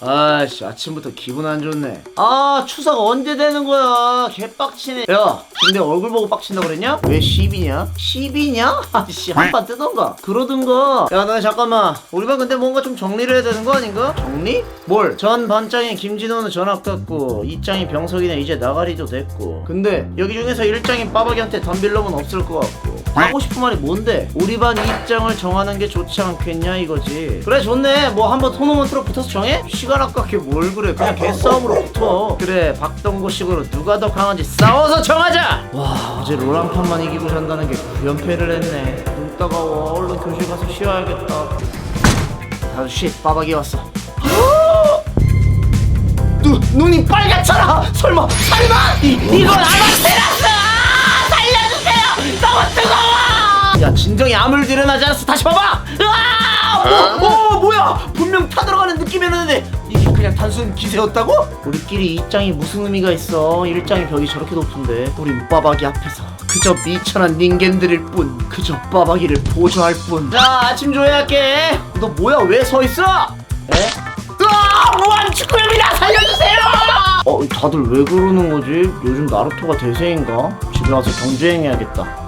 아씨 아침부터 기분 안 좋네 아 추석 언제 되는 거야 개빡치네 야 근데 얼굴 보고 빡친다 그랬냐? 왜 10이냐? 10이냐? 아씨 한판 뜨던가 그러든가 야너 잠깐만 우리 반 근데 뭔가 좀 정리를 해야 되는 거 아닌가? 정리? 뭘? 전 반장인 김진호는 전학 갔고 이장인 병석이는 이제 나가리도 됐고 근데 여기 중에서 일장인 빠박이한테 덤빌 놈은 없을 것 같고 하고 싶은 말이 뭔데? 우리 반 입장을 정하는 게 좋지 않겠냐 이거지. 그래 좋네. 뭐 한번 토너먼트로 붙어서 정해? 시간 아깝게 뭘 그래? 그냥 개싸움으로 붙어. 그래 박동고식으로 누가 더 강한지 싸워서 정하자! 와 어제 롤한 판만 이기고 산다는 게 9연패를 했네. 눈 따가워. 얼른 교실 가서 쉬어야겠다. 아저씨 빠박이 왔어. 눈, 눈이 빨갛잖아 설마 설마! 이, 이건 아마테 진정이 아무리 일어나지 않았어 다시 봐봐 으아! 오, 오 뭐야 분명 타들어가는 느낌이었는데 이게 그냥 단순 기세였다고? 우리끼리 입장이 무슨 의미가 있어 일장이 벽이 저렇게 높은데 우린 빠박이 앞에서 그저 미천한 닌겐들일 뿐 그저 빠박이를 보조할 뿐 자 아침 조회할게 너 뭐야 왜 서 있어? 에? 으아! 무한 축구입니다! 살려주세요! 어, 다들 왜 그러는 거지? 요즘 나루토가 대세인가? 집에 와서 경주행해야겠다.